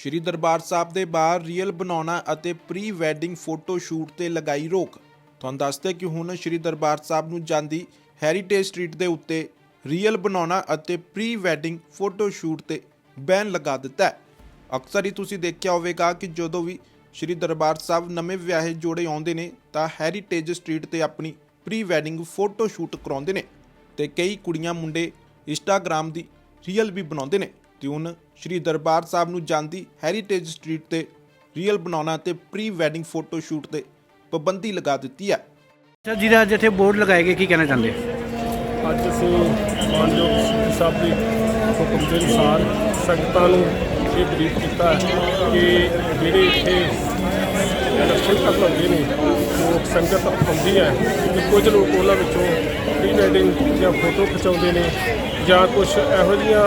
ਸ਼੍ਰੀ ਦਰਬਾਰ ਸਾਹਿਬ ਦੇ ਬਾਹਰ ਰੀਅਲ ਬਣਾਉਣਾ ਅਤੇ ਪ੍ਰੀ ਵੈਡਿੰਗ ਫੋਟੋ ਸ਼ੂਟ ਤੇ ਲਗਾਈ ਰੋਕ। ਤੁਹਾਨੂੰ ਦੱਸਦੇ ਕਿ ਹੁਣ ਸ਼੍ਰੀ ਦਰਬਾਰ ਸਾਹਿਬ ਨੂੰ ਜਾਂਦੀ ਹੈਰੀਟੇਜ ਸਟਰੀਟ ਦੇ ਉੱਤੇ ਰੀਅਲ ਬਣਾਉਣਾ ਅਤੇ ਪ੍ਰੀ ਵੈਡਿੰਗ ਫੋਟੋ ਸ਼ੂਟ ਤੇ ਬੈਨ ਲਗਾ ਦਿੱਤਾ ਹੈ। ਅਕਸਰ ਹੀ ਤੁਸੀਂ ਦੇਖਿਆ ਹੋਵੇਗਾ ਕਿ ਜਦੋਂ ਵੀ ਸ਼੍ਰੀ ਦਰਬਾਰ ਸਾਹਿਬ ਨਵੇਂ ਵਿਆਹੇ ਜੋੜੇ ਆਉਂਦੇ ਨੇ, ਤਾਂ ਹੈਰੀਟੇਜ ਸਟਰੀਟ ਤੇ ਆਪਣੀ ਪ੍ਰੀ ਵੈਡਿੰਗ ਫੋਟੋ ਸ਼ੂਟ ਕਰਾਉਂਦੇ ਨੇ ਤੇ ਕਈ ਕੁੜੀਆਂ ਮੁੰਡੇ ਇੰਸਟਾਗ੍ਰਾਮ ਦੀ ਰੀਅਲ ਵੀ ਬਣਾਉਂਦੇ ਨੇ। ਤੇ ਹੁਣ ਸ਼੍ਰੀ ਦਰਬਾਰ ਸਾਹਿਬ ਨੂੰ ਜਾਂਦੀ ਹੈਰੀਟੇਜ ਸਟਰੀਟ ਤੇ ਰੀਅਲ ਬਣਾਉਣਾ ਤੇ ਪ੍ਰੀ ਵੈਡਿੰਗ ਫੋਟੋ ਸ਼ੂਟ ਤੇ ਪਾਬੰਦੀ ਲਗਾ ਦਿੱਤੀ ਹੈ। ਸਰ ਜਿਹਦਾ ਅੱਜ ਇੱਥੇ ਬੋਰਡ ਲਗਾਏ ਗਏ ਕੀ ਕਹਿਣਾ ਚਾਹੁੰਦੇ? ਅੱਜ ਅਸੀਂ ਮਾਨਯੋਗ ਸਿੰਘ ਸਾਹਿਬ ਦੇ ਹੁਕਮ ਦੇ ਅਨੁਸਾਰ ਸੰਗਤਾਂ ਨੂੰ ਇਹ ਬਰੀਫ ਕੀਤਾ ਹੈ ਕਿ ਜਿਹੜੇ ਇੱਥੇ ਦਰਸ਼ਨ ਕਰਨ ਨੇ ਲੋਕ ਸੰਗਤ ਆਉਂਦੀ ਹੈ ਕਿ ਕੁਝ ਲੋਕ ਉਹਨਾਂ ਵਿੱਚੋਂ ਪ੍ਰੀ ਵੈਡਿੰਗ ਜਾਂ ਫੋਟੋ ਖਿਚਾਉਂਦੇ ਨੇ ਜਾਂ ਕੁਝ ਇਹੋ ਜਿਹੀਆਂ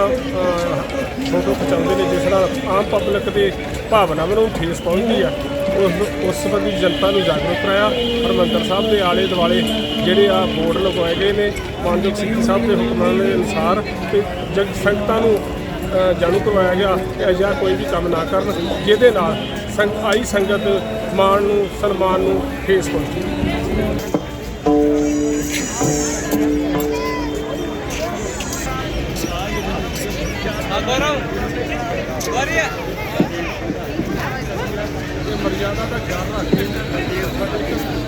ਫੋਟੋ ਖਿਚਾਉਂਦੇ ਨੇ ਜਿਸ ਨਾਲ ਆਮ ਪਬਲਿਕ ਦੇ ਭਾਵਨਾਵਾਂ ਨੂੰ ਠੇਸ ਪਹੁੰਚਦੀ ਆ ਉਸ ਉਸ ਸੰਬੰਧੀ ਜਨਤਾ ਨੂੰ ਜਾਗਰੂਕ ਕਰਾਇਆ। ਹਰਿਮੰਦਰ ਸਾਹਿਬ ਦੇ ਆਲੇ ਦੁਆਲੇ ਜਿਹੜੇ ਆ ਬੋਰਡ ਲਗਵਾਏ ਗਏ ਨੇ, ਮਾਨਯੋਗ ਸਿੰਘ ਸਾਹਿਬ ਦੇ ਹੁਕਮਾਂ ਦੇ ਅਨੁਸਾਰ ਤੇ ਜਗ ਸੰਗਤਾਂ ਨੂੰ ਜਾਣੂ ਕਰਵਾਇਆ ਗਿਆ। ਕਿ ਅਜਿਹਾ ਕੋਈ ਵੀ ਕੰਮ ਨਾ ਕਰਨ, ਜਿਹਦੇ ਨਾਲ ਸੰਗ ਆਈ ਸੰਗਤ ਮਾਣ ਨੂੰ, ਸਨਮਾਨ ਨੂੰ ਠੇਸ ਪਹੁੰਚੇ। ਇਹ ਮਰਜ਼ਾਦਾ ਦਾ ਖਿਆਲ ਰੱਖ ਕੇ